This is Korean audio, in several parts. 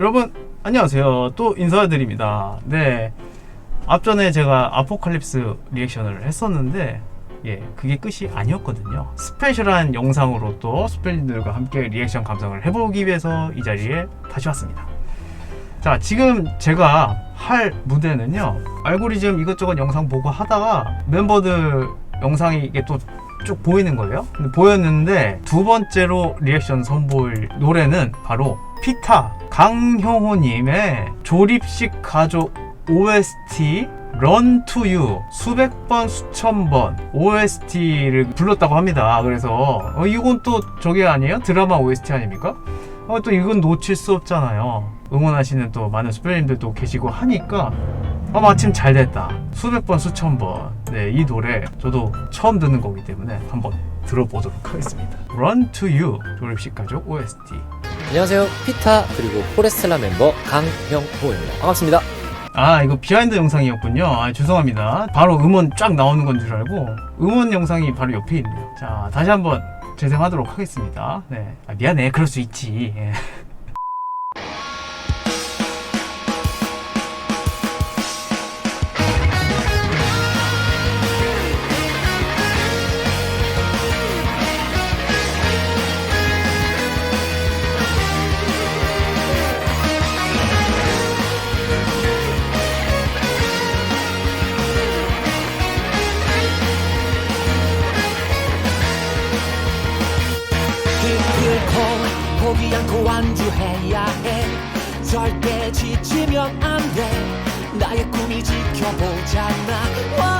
여러분 안녕하세요. 또 인사드립니다. 네. 앞전에 제가 아포칼립스 리액션을 했었는데 예, 그게 끝이 아니었거든요. 스페셜한 영상으로 또 스펠님들과 함께 리액션 감상을 해보기 위해서 이 자리에 다시 왔습니다. 자, 지금 제가 할 무대는요. 알고리즘 이것저것 영상 보고 하다가 멤버들 영상이 이게 또 쭉 보이는 거예요. 보였는데 두 번째로 리액션 선보일 노래는 바로 피타 강형호님의 조립식 가족 OST to You 수백 번 수천 번 OST를 불렀다고 합니다. 그래서 어, 이건 또 저게 아니에요? 드라마 OST 아닙니까? 어, 또 이건 놓칠 수 없잖아요. 응원하시는 또 많은 스펠님들도 계시고 하니까 아, 마침 잘 됐다. 수백 번, 수천 번. 네, 이 노래 저도 처음 듣는 거기 때문에 한번 들어보도록 하겠습니다. Run to You 조립식 가족 OST. 안녕하세요. 피타 그리고 포레스텔라 멤버 강형호입니다. 반갑습니다. 아, 이거 비하인드 영상이었군요. 아, 죄송합니다. 바로 음원 쫙 나오는 건 줄 알고 음원 영상이 바로 옆에 있네요. 자, 다시 한번 재생하도록 하겠습니다. 네. 아, 미안해. 그럴 수 있지. 예. 안돼. 나의 꿈이 지켜보잖아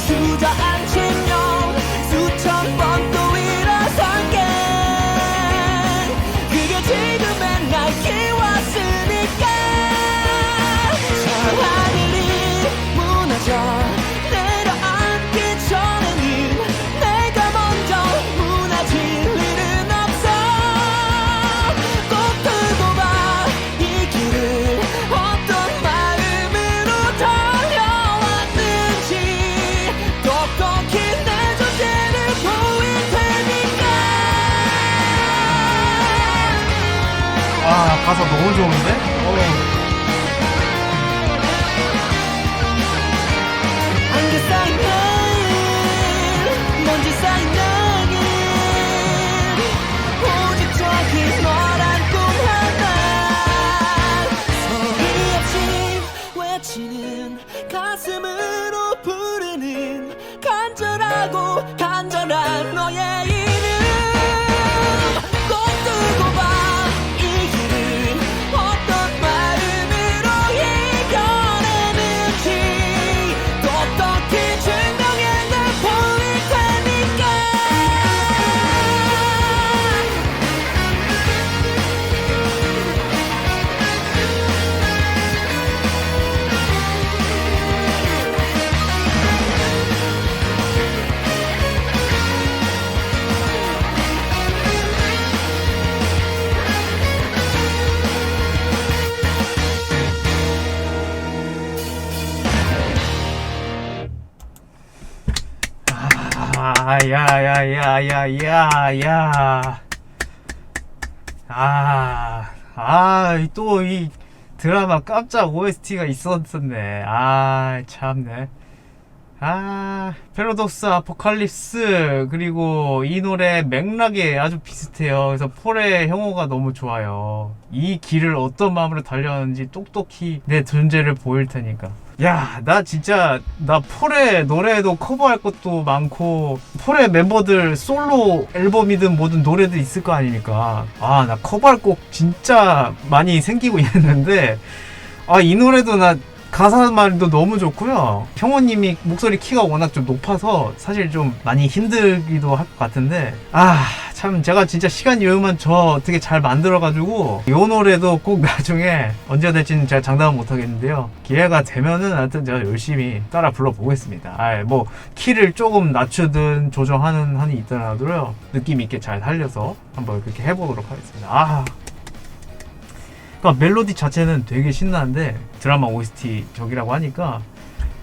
수천 가사 너무 좋은데? 야, 야, 야, 야, 야, 야. 아, 아, 또 이 드라마 깜짝 OST가 있었었네. 아, 참네. 아, 패러독스 아포칼립스 그리고 이 노래 맥락이 아주 비슷해요. 그래서 폴의 형호가 너무 좋아요. 이 길을 어떤 마음으로 달려왔는지 똑똑히 내 존재를 보일 테니까. 야, 나 진짜 나 폴의 노래도 커버할 것도 많고 폴의 멤버들 솔로 앨범이든 뭐든 노래도 있을 거 아닙니까? 아, 나 커버할 곡 진짜 많이 생기고 있는데 아, 이 노래도 나 가사 말도 너무 좋고요. 형호님이 목소리 키가 워낙 좀 높아서 사실 좀 많이 힘들기도 할 것 같은데 아 참 제가 진짜 시간 여유만 저 어떻게 잘 만들어가지고 이 노래도 꼭 나중에 언제 될지는 제가 장담은 못하겠는데요. 기회가 되면은 하여튼 제가 열심히 따라 불러보겠습니다. 아뭐 키를 조금 낮추든 조정하는 한이 있더라도요 느낌 있게 잘 살려서 한번 그렇게 해보도록 하겠습니다. 아 그러니까 멜로디 자체는 되게 신나는데 드라마 OST 적이라고 하니까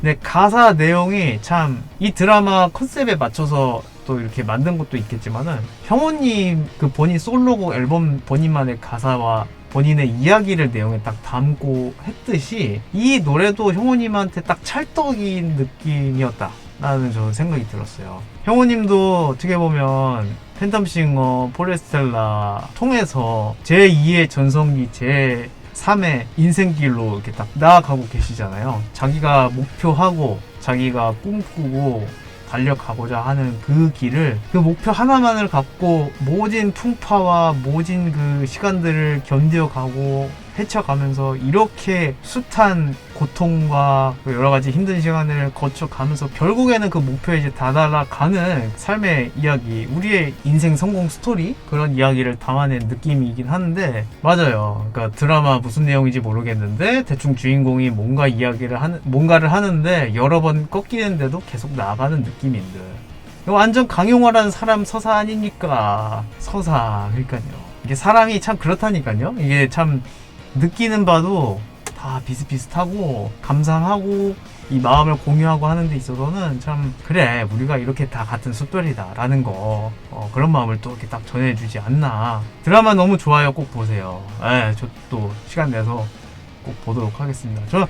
근데 가사 내용이 참 이 드라마 컨셉에 맞춰서 또 이렇게 만든 것도 있겠지만은 형호님 그 본인 솔로곡 앨범 본인만의 가사와 본인의 이야기를 내용에 딱 담고 했듯이 이 노래도 형호님한테 딱 찰떡인 느낌이었다. 라는 저는 생각이 들었어요. 형호님도 어떻게 보면 팬텀싱어, 포레스텔라 통해서 제2의 전성기, 제 3의 인생길로 이렇게 딱 나아가고 계시잖아요. 자기가 목표하고 자기가 꿈꾸고 달려가고자 하는 그 길을 그 목표 하나만을 갖고 모진 풍파와 모진 그 시간들을 견뎌가고 헤쳐가면서 이렇게 숱한 고통과 그 여러 가지 힘든 시간을 거쳐가면서 결국에는 그 목표에 이제 다다라가는 삶의 이야기, 우리의 인생 성공 스토리 그런 이야기를 담아낸 느낌이긴 하는데 맞아요. 그러니까 드라마 무슨 내용인지 모르겠는데 대충 주인공이 뭔가 이야기를 하는 뭔가를 하는데 여러 번 꺾이는데도 계속 나아가는 느낌인데 완전 강용화라는 사람 서사 아닙니까? 서사 그러니까요. 이게 사람이 참 그렇다니까요. 이게 참 느끼는 바도 다 비슷비슷하고 감상하고 이 마음을 공유하고 하는 데 있어서는 참 그래 우리가 이렇게 다 같은 숫돌이다 라는 거 어, 그런 마음을 또 이렇게 딱 전해주지 않나. 드라마 너무 좋아요. 꼭 보세요. 예, 저또 시간 내서 꼭 보도록 하겠습니다. 저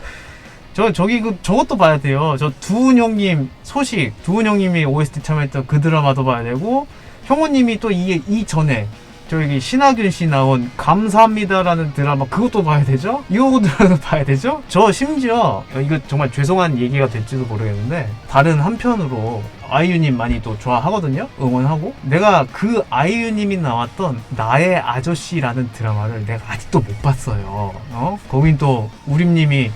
저 저기 그 저것도 봐야 돼요. 저 두은 형님 소식. 두은 형님이 OST 참여했던 그 드라마도 봐야 되고 형호님이 또 이 이 전에 저기 신하균 씨 나온 감사합니다라는 드라마 그것도 봐야 되죠? 이거 드라마도 봐야 되죠? 저 심지어 이거 정말 죄송한 얘기가 될지도 모르겠는데 다른 한편으로 아이유님 많이 또 좋아하거든요 응원하고 내가 그 아이유님이 나왔던 나의 아저씨라는 드라마를 내가 아직도 못 봤어요 어 거긴 또 우림님이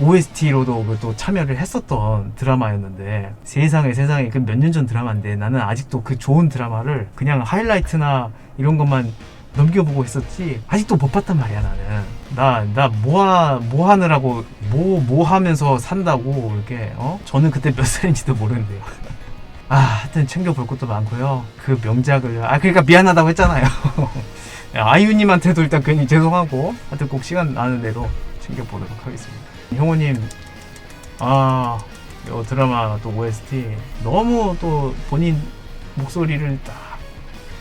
OST로도 그또 참여를 했었던 드라마였는데 세상에 세상에 그 몇 년 전 드라마인데 나는 아직도 그 좋은 드라마를 그냥 하이라이트나 이런 것만 넘겨보고 있었지 아직도 못 봤단 말이야 나는. 나 나뭐뭐 하느라고 뭐뭐 하면서 산다고 이렇게 어? 저는 그때 몇 살인지도 모르는데요. 아 하여튼 챙겨볼 것도 많고요. 그 명작을 아 그러니까 미안하다고 했잖아요. 아이유님한테도 일단 괜히 죄송하고 하여튼 꼭 시간 나는 대로 챙겨보도록 하겠습니다 형호님 아, 요 드라마 또 OST 너무 또 본인 목소리를 딱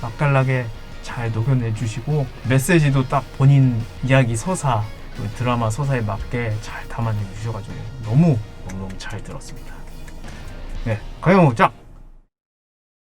맛깔나게 잘 녹여내 주시고 메시지도 딱 본인 이야기 서사 그 드라마 서사에 맞게 잘 담아내 주셔가지고 너무 너무너무 잘 들었습니다. 네, 가영욱 짱!